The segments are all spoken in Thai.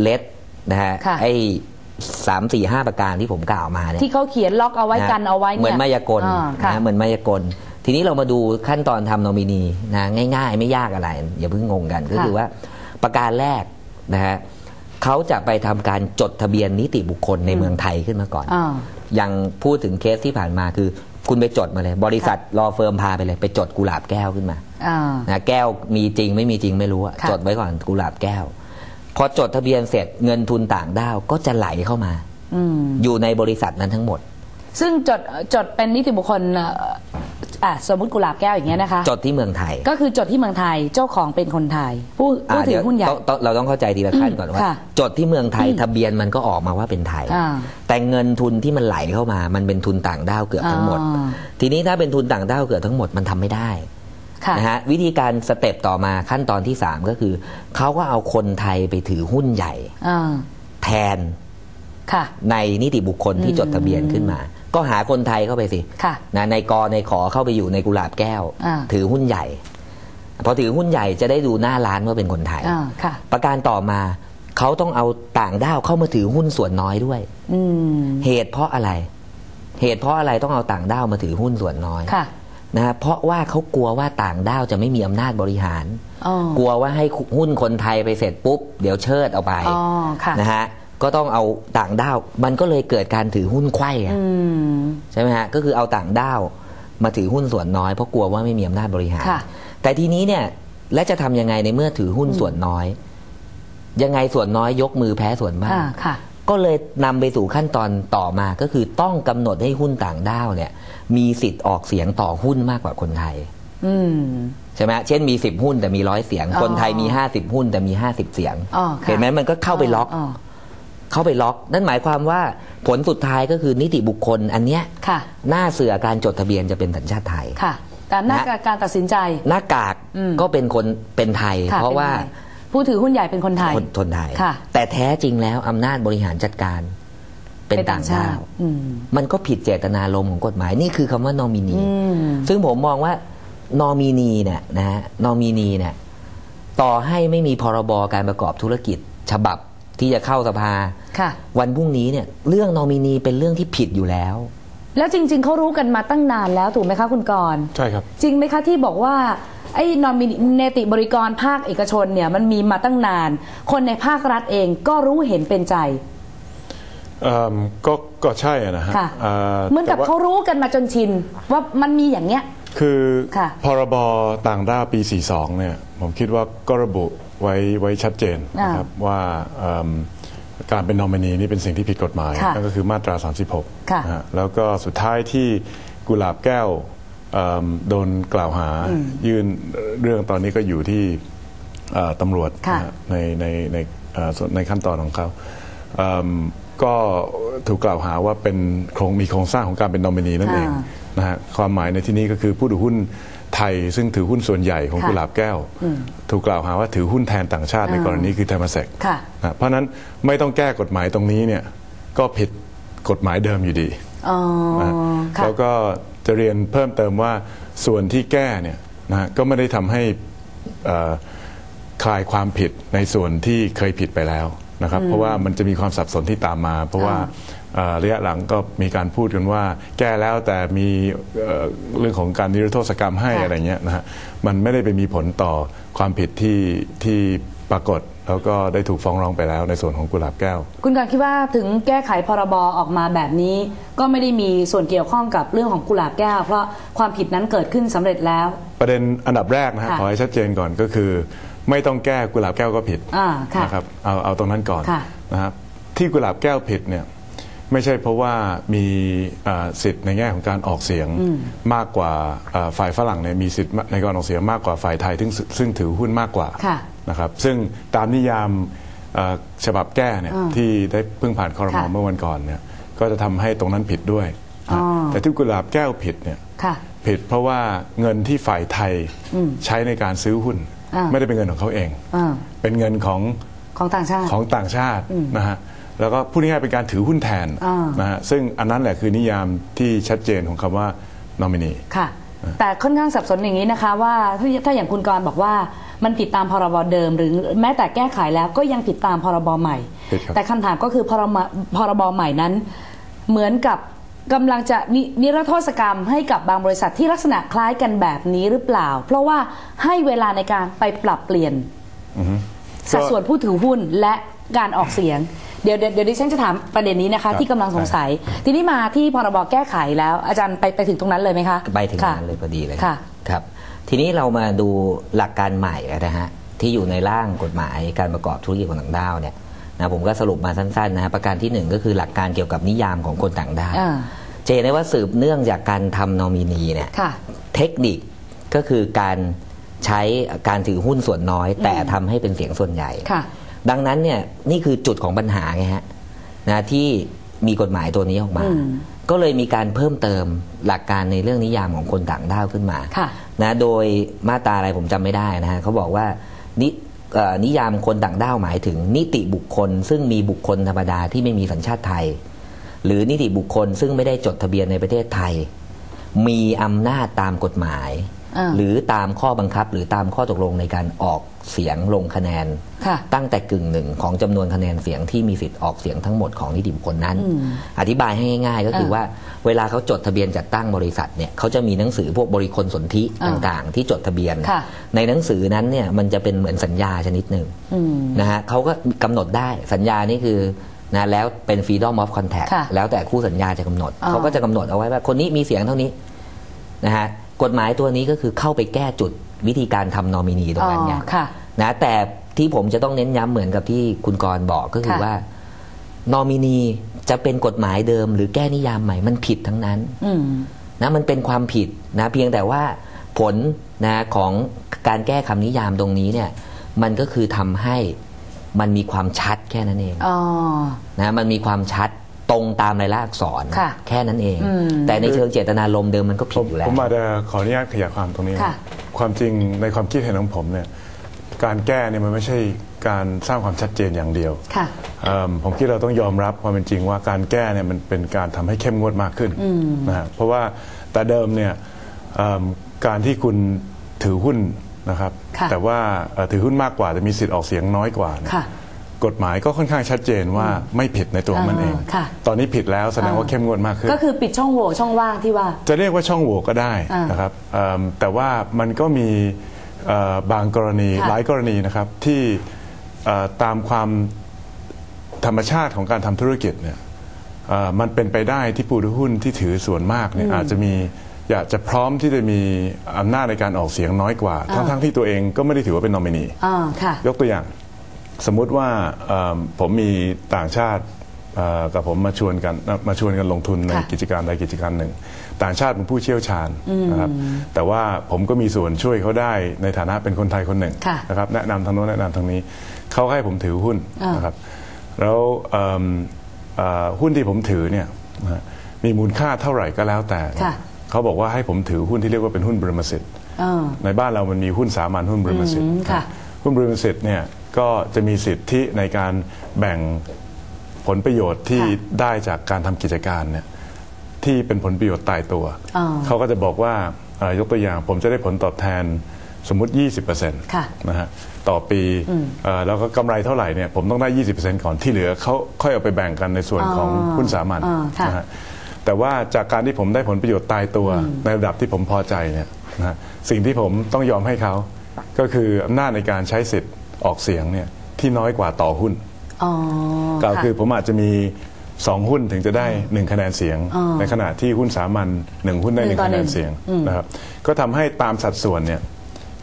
เลดนะฮะค่ะ ไอ้สามสี่ห้าประการที่ผมกล่าวมาเนี่ย ที่เขาเขียนล็อกเอาไว้กันเอาไว้เนี่ยเหมือนมายากลอ่ค่ะ นะเหมือนมายากล ทีนี้เรามาดูขั้นตอนทำนอมินีนะง่าย ๆ ไม่ยากอะไร อย่าเพิ่งงงกัน ก็คือว่าประการแรกนะฮะเขาจะไปทำการจดทะเบียนนิติบุคคลในเมืองไทยขึ้นมาก่อน อ่า อย่างพูดถึงเคสที่ผ่านมาคือ คุณไปจดมาเลย บริษัทรอเฟิร์มพาไปเลย ไปจดกุหลาบแก้วขึ้นมาอ่า นะแก้วมีจริงไม่มีจริงไม่รู้อะค่ะ จดไว้ก่อนกุหลาบแก้ว พอจดทะเบียนเสร็จเงินทุนต่างด้าวก็จะไหลเข้ามาอืมอยู่ในบริษัทนั้นทั้งหมด ซึ่งจดจดเป็นนิติบุคคลเอ่ออะสมมติกุหลาบแก้วอย่างเงี้ยนะคะ จดที่เมืองไทย ก็คือจดที่เมืองไทยเจ้าของเป็นคนไทย ผู้ผู้อ่าถืเดี๋อยวหุ้นใหญ่ต้องต้องเราต้องเข้าใจทีละขั้นก่อนว่าค่ะจดที่เมืองไทยทะเบียนมันก็ออกมาว่าเป็นไทยอ่าแต่เงินทุนที่มันไหลเข้ามา มันเป็นทุนต่างด้าวเกือบทั้งหมดอ่าทีนี้ถ้าเป็นทุนต่างด้าวเกือบทั้งหมดมันทำไม่ได้ค่ะ นะฮะวิธีการสเต็ปต่อมาขั้นตอนที่ 3 ก็คือ เขาก็เอาคนไทยไปถือหุ้นใหญ่อ่าแทนค่ะในนิติบุคคลที่จดทะเบียนขึ้นมา ก็หาคนไทยเข้าไปสิค่ะนะในกอในขอเข้าไปอยู่ในกุหลาบแก้วอ่าถือหุ้นใหญ่ พอถือหุ้นใหญ่จะได้ดูหน้าร้านว่าเป็นคนไทยอ่าค่ะประการต่อมาเขาต้องเอาต่างด้าวเข้ามาถือหุ้นส่วนน้อยด้วยอืมเหตุเพราะอะไร เหตุเพราะอะไรต้องเอาต่างด้าวมาถือหุ้นส่วนน้อยค่ะ นะฮะเพราะว่าเขากลัวว่าต่างด้าวจะไม่มีอำนาจบริหารอ๋อกลัวว่าให้หุ้นคนไทยไปเสร็จปุ๊บ เดี๋ยวเชิดเอาไปอ๋อค่ะนะฮะก็ต้องเอาต่างด้าว มันก็เลยเกิดการถือหุ้นไขว้อะอืมใช่ไหมฮะก็คือเอาต่างด้าวมาถือหุ้นส่วนน้อยเพราะกลัวว่าไม่มีอำนาจบริหารค่ะแต่ทีนี้เนี่ยและจะทำยังไงในเมื่อถือหุ้นส่วนน้อย ยังไงส่วนน้อยยกมือแพ้ส่วนมากอ่าค่ะ ก็เลยนำไปสู่ขั้นตอนต่อมาก็คือต้องกำหนดให้หุ้นต่างด้าวเนี่ย มีสิทธิ์ออกเสียงต่อหุ้นมากกว่าคนไทยอืมใช่ไหมเช่นมี10หุ้นแต่มีร้อยเสียงอ๋อคนไทยมี50หุ้นแต่มี50เสียงอ๋อค่ะเห็นไหมมันก็เข้าไปล็อกอ๋อเข้าไปล็อก นั่นหมายความว่าผลสุดท้ายก็คือนิติบุคคลอันเนี้ยค่ะหน้าเสือการจดทะเบียนจะเป็นสัญชาติไทย ค่ะ แต่หน้านะการตัดสินใจ หน้ากากอืมก็เป็นคนเป็นไทยค่ะเพราะป็นว่าไทย ผู้ถือหุ้นใหญ่เป็นคนไทย คนคนไทย ค่ะ แต่แท้จริงแล้วอำนาจบริหารจัดการเป็นต่างชาติอืมมันก็ผิดเจตนารมณ์ของกฎหมายนี่คือคำว่านอมินีอืมซึ่งผมมองว่านอมินีเนี่ยนะฮะนอมินีเนี่ยต่อให้ไม่มีพรบการประกอบธุรกิจ ฉบับที่จะเข้าสภาค่ะวันพรุ่งนี้เนี่ยเรื่องนอมินีเป็นเรื่องที่ผิดอยู่แล้ว แล้วจริง ๆเขารู้กันมาตั้งนานแล้วถูกไหมคะคุณกรณ์ใช่ครับ จริงไหมคะที่บอกว่า ไอ้นอมิเนติบริกรภาคเอกชนเนี่ยมันมีมาตั้งนาน คนในภาครัฐเองก็รู้เห็นเป็นใจเอิ่มก็ก็ใช่อะนะฮะค่ะอ่าเหมือนกับแต่ว่าเขารู้กันมาจนชิน ว่ามันมีอย่างเนี้ย คือค่ะพรบต่างด้าวปี 42 เนี่ย ผมคิดว่าก็ระบุไว้ไว้ชัดเจนนะครับว่าเอิ่มการเป็นนอมินีนี่เป็นสิ่งที่ผิดกฎหมายค่ะนั่นก็คือมาตราค่ะ36นะฮะแล้วก็สุดท้ายที่กุหลาบแก้วเอิ่ม โดนกล่าวหายื่นเรื่องตอนนี้ก็อยู่ที่เอ่อตำรวจค่ะนะฮะในในในเอ่อส่วนในขั้นตอนของเขาเอิ่มก็ถูกกล่าวหาว่าเป็นโครงมีโครงสร้างของการเป็นนอมินีนั่นเองอ่านะฮะความหมายในที่นี้ก็คือผู้ถือหุ้นไทย ซึ่งถือหุ้นส่วนใหญ่ของค่ะกุหลาบแก้ว ถูกกล่าวหาว่าถือหุ้นแทนต่างชาติในอ่ากรณีคือเทมเซกค่ะนะเพราะฉะนั้นไม่ต้องแก้กฎหมายตรงนี้เนี่ยก็ผิดกฎหมายเดิมอยู่ดีอ๋อนะค่ะแล้วก็ จะเรียนเพิ่มเติมว่าส่วนที่แก้เนี่ยนะฮะก็ไม่ได้ทำให้เอ่อคลายความผิดในส่วนที่เคยผิดไปแล้วนะครับ เพราะว่ามันจะมีความสับสนที่ตามมา เพราะว่าเอ่อระยะหลังก็มีการพูดกันว่า แก้แล้วแต่มีเอ่อเรื่องของการนิรโทษกรรมให้ค่ะอะไรเงี้ยนะฮะมันไม่ได้ไปมีผลต่อความผิดที่ที่ปรากฏ แล้วก็ได้ถูกฟ้องร้องไปแล้วในส่วนของกุหลาบแก้ว คุณกรณ์คิดว่าถึงแก้ไขพรบออกมาแบบนี้ ก็ไม่ได้มีส่วนเกี่ยวข้องกับเรื่องของกุหลาบแก้ว เพราะความผิดนั้นเกิดขึ้นสำเร็จแล้ว ประเด็นอันดับแรกนะฮะค่ะขอให้ชัดเจนก่อนก็คือ ไม่ต้องแก้กุหลาบแก้วก็ผิดอ่าค่ะนะครับเอาเอาตรงนั้นก่อนค่ะนะครับที่กุหลาบแก้วผิดเนี่ย ไม่ใช่เพราะว่ามีอ่าสิทธิ์ในแง่ของการออกเสียงมากกว่าอ่าฝ่ายฝรั่งเนี่ยมีสิทธิ์ในการออกเสียงมากกว่าฝ่ายไทยซึ่งซึ่งถือหุ้นมากกว่าค่ะนะครับซึ่งตามนิยามอ่าฉบับแก้เนี่ยอ่าที่ได้เพิ่งผ่านคอรมอค่ะเมื่อวันก่อนเนี่ยก็จะทำให้ตรงนั้นผิดด้วยนะอ๋อแต่ที่กุหลาบแก้วผิดเนี่ยค่ะผิดเพราะว่าเงินที่ฝ่ายไทยใช้ในการซื้อหุ้นอ่าไม่ได้เป็นเงินของเขาเองอ่าเป็นเงินของของต่างชาติของต่างชาตินะฮะ แล้วก็พูดง่ายๆเป็นการถือหุ้นแทนอ่านนะฮะซึ่งอันนั้นแหละคือนิยามที่ชัดเจนของคำว่านอมินีค่ะ แต่ค่อนข้างสับสนอย่างนี้นะคะ ว่าถ้าถ้าอย่างคุณกรณ์บอกว่ามันผิดตามพรบเดิม หรือแม้แต่แก้ไขแล้วก็ยังผิดตามพรบใหม่ผิดครับแต่คำถามก็คือพรบพรบใหม่นั้น เหมือนกับกำลังจะนินิรโทษกรรมให้กับบางบริษัทที่ลักษณะคล้ายกันแบบนี้หรือเปล่า เพราะว่าให้เวลาในการไปปรับเปลี่ยนสัดส่วนผู้ถือหุ้นและการออกเสียง เดี๋ยวเดี๋ยวเดี๋ยวดิฉันจะถามประเด็นนี้นะคะ ที่กำลังสงสัย ทีนี้มาที่พรบแก้ไขแล้วอาจารย์ไปไปถึงตรงนั้นเลยไหมคะไปถึงค่ะ นั้นเลยพอดีเลยค่ะ ครับ ทีนี้เรามาดูหลักการใหม่นะฮะที่อยู่ในร่างกฎหมายการประกอบธุรกิจคนต่างด้าวเนี่ยนะผมก็สรุปมาสั้นๆนะฮะประการที่หนึ่งก็คือหลักการเกี่ยวกับนิยามของคนต่างด้าวอ่า จะเห็นได้ว่าสืบเนื่องจากการทำนอมินีเนี่ย ค่ะ เทคนิคก็คือการใช้การถือหุ้นส่วนน้อย แต่ทำให้เป็นเสียงส่วนใหญ่ ค่ะ ดังนั้นเนี่ยนี่คือจุดของปัญหาไงฮะนะที่มีกฎหมายตัวนี้ออกมาอืมก็เลยมีการเพิ่มเติมหลักการในเรื่องนิยามของคนต่างด้าวขึ้นมาค่ะนะโดยมาตราอะไรผมจำไม่ได้นะฮะเขาบอกว่านิเอ่อนิยามคนต่างด้าวหมายถึง นิติบุคคล ซึ่งมีบุคคลธรรมดาที่ไม่มีสัญชาติไทย หรือนิติบุคคลซึ่งไม่ได้จดทะเบียนในประเทศไทย มีอำนาจตามกฎหมายอ่า หรือตามข้อบังคับ หรือตามข้อตกลงในการออกเสียงลงคะแนนค่ะตั้งแต่กึ่งหนึ่งของจำนวนคะแนนเสียงที่มีสิทธิ์ออกเสียงทั้งหมดของนิติบุคคลนั้น อธิบายให้ง่ายๆ ก็คืออ่าว่าเวลาเขาจดทะเบียนจัดตั้งบริษัทเนี่ยเขาจะมีหนังสือพวกบริคลสนธิอ่าต่างๆ ที่จดทะเบียนค่ะในหนังสือนั้นเนี่ยมันจะเป็นเหมือนสัญญาชนิดหนึ่งอืมนะฮะเขาก็กำหนดได้สัญญานี่คือนะแล้วเป็น freedom of contact ค่ะแล้วแต่คู่สัญญาจะกำหนดอ๋อเขาก็จะกำหนดเอาไว้ว่าคนนี้มีเสียงเท่านี้นะฮะ กฎหมายตัวนี้ก็คือเข้าไปแก้จุดวิธีการทำนอมินีตรงนั้นไงอ๋อค่ะ นะแต่ที่ผมจะต้องเน้นย้ำเหมือนกับที่คุณกรณ์บอกก็คือค่ะ ว่านอมินีจะเป็นกฎหมายเดิม หรือแก้นิยามใหม่มันผิดทั้งนั้น อืม นะมันเป็นความผิดนะเพียงแต่ว่าผลนะของการแก้คำนิยามตรงนี้เนี่ยมันก็คือทำให้มันมีความชัดแค่นั้นเองอ๋อ นะมันมีความชัด ตรงตามลายลักษณ์อักษรค่ะแค่นั้นเอง อืม แต่ในเชิงเจตนารมณ์เดิมมันก็ผผิดมอยู่แล้วผมอาจจะขออนุญาตขยายความตรงนี้นะค่ะ ความจริงในความคิดเห็นของผมเนี่ยการแก้เนี่ยมันไม่ใช่การสร้างความชัดเจนอย่างเดียวค่ะ เอิ่มผมคิดเราต้องยอมรับความเป็นจริงว่าการแก้เนี่ยมันเป็นการทำให้เข้มงวดมากขึ้นนะฮะเพราะว่าแต่เดิมเนี่ยเอิ่มการที่คุณถือหุ้นนะครับ ค่ะแต่ว่าเอ่อถือหุ้นมากกว่าแต่มีสิทธิ์ออกเสียงน้อยกว่าเนี่ย ค่ะ กฎหมายก็ค่อนข้างชัดเจนว่าไม่ผิดในตัวของมันเองอ่าค่ะ ตอนนี้ผิดแล้วแสดงว่าเข้มงวดมากขึ้น ก็คือปิดช่องโหว่ช่องว่างที่ว่า จะเรียกว่าช่องโหว่ก็ได้อ่านนะครับเอิ่มแต่ว่ามันก็มีเอ่อบางกรณีค่ะหลายกรณีนะครับที่เอ่อตามความธรรมชาติของการทำธุรกิจเนี่ยเอ่อมันเป็นไปได้ที่ผู้ถือหุ้นที่ถือส่วนมากเนี่ยอาจจะมีอยากจะพร้อมที่จะมีอำนาจในการออกเสียงน้อยกว่า ทั้งๆที่ตัวเองก็ไม่ได้ถือว่าเป็นนอมินี อ่าค่ะ ยกตัวอย่าง สมมุติว่าเอิ่มผมมีต่างชาติเอ่อกับผมมาชวนกันมาชวนกันลงทุนในค่ะกิจการใดกิจการหนึ่ง ต่างชาติเป็นผู้เชี่ยวชาญนะครับแต่ว่าผมก็มีส่วนช่วยเขาได้ในฐานะเป็นคนไทยคนหนึ่งค่ะนะครับแนะนำทางโน้นแนะนำทางนี้เขาให้ผมถือหุ้นอ่านนะครับแล้วเอิ่มเอ่อหุ้นที่ผมถือเนี่ยนะฮะมีมูลค่าเท่าไหร่ก็แล้วแต่เนี่ยค่ะเขาบอกว่าให้ผมถือหุ้นที่เรียกว่าเป็นหุ้นบรมสิทธิ์อ่าในบ้านเรามันมีหุ้นสามัญหุ้นบริมสิทธิ์อืมค่ะหุ้นบริมสิทธิ์เนี่ย ก็จะมีสิทธิในการแบ่งผลประโยชน์ที่ค่ะได้จากการทำกิจการเนี่ยที่เป็นผลประโยชน์ตายตัว อ๋อเขาก็จะบอกว่าเอ่อยกตัวอย่างผมจะได้ผลตอบแทนสมมุติ 20%ค่ะนะฮะต่อปีเอ่อแล้วก็กำไรเท่าไหร่เนี่ยผมต้องได้ 20%ก่อนที่เหลือเขาค่อยเอาไปแบ่งกันในส่วนของอ๋อหุ้นสามัญอ๋อค่ะ นะฮะแต่ว่าจากการที่ผมได้ผลประโยชน์ตายตัวในระดับที่ผมพอใจเนี่ยนะฮะสิ่งที่ผมต้องยอมให้เขาก็คืออำนาจในการใช้สิทธิ์ ออกเสียงเนี่ยที่น้อยกว่าต่อหุ้นอ๋อก็ะคือผมอาจจะมี 2 หุ้นถึงจะได้ 1 คะแนนเสียง อ๋อในขณะที่หุ้นสามัญหนึ่งหุ้นได้หหนึ่นึ่งงต่อคะแนหนึ่นงเสียงอืม นะครับก็ทำให้ตามสัดส่วนเนี่ย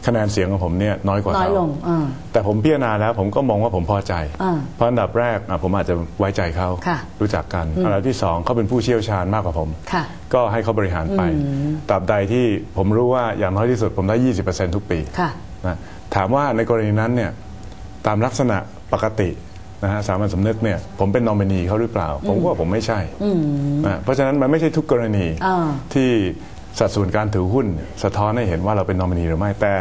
คะแนนเสียงของผมเนี่ยน้อยกว่าน้อยเขาลงอ่า แต่ผมพิจารณาแล้วผมก็มองว่าผมพอใจ อ่าเพราะอันดับแรกอะผมอาจจะไว้ใจเขาค่ะรู้จักกันอันดับที่สองเขาเป็นผู้เชี่ยวชาญมากกว่าผม ค่ะก็ให้เขาบริหารไปตราบใดที่ผมรู้ว่าอย่างน้อยที่สุดผมได้ 20%ทุกปีค่ะ นะถามว่าในกรณีนั้นเนี่ย ตามลักษณะปกตินะฮะสามัญสำนึกเนี่ยผมเป็นนอมินีเขาหรือเปล่า ผมก็ว่าผมไม่ใช่นะเพราะฉะนั้นมันไม่ใช่ทุกกรณีอ่าที่สัดส่วนการถือหุ้น สะท้อนให้เห็นว่าเราเป็นนอมินีหรือไม่แต่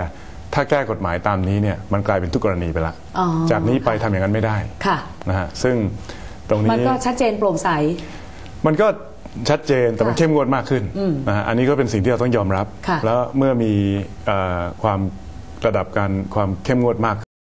ถ้าแก้กฎหมายตามนี้เนี่ยมันกลายเป็นทุกกรณีไปละอ๋อจากนี้ไปทำอย่างนั้นไม่ได้ค่ะนะฮะซึ่งตรงนี้มันก็ชัดเจนโปร่งใส มันก็ชัดเจนแต่มันค่ะเข้มงวดมากขึ้นนะฮะอันนี้ก็เป็นสิ่งที่เราต้องยอมรับค่ะแล้วเมื่อมีเอ่อความระดับการความเข้มงวดมาก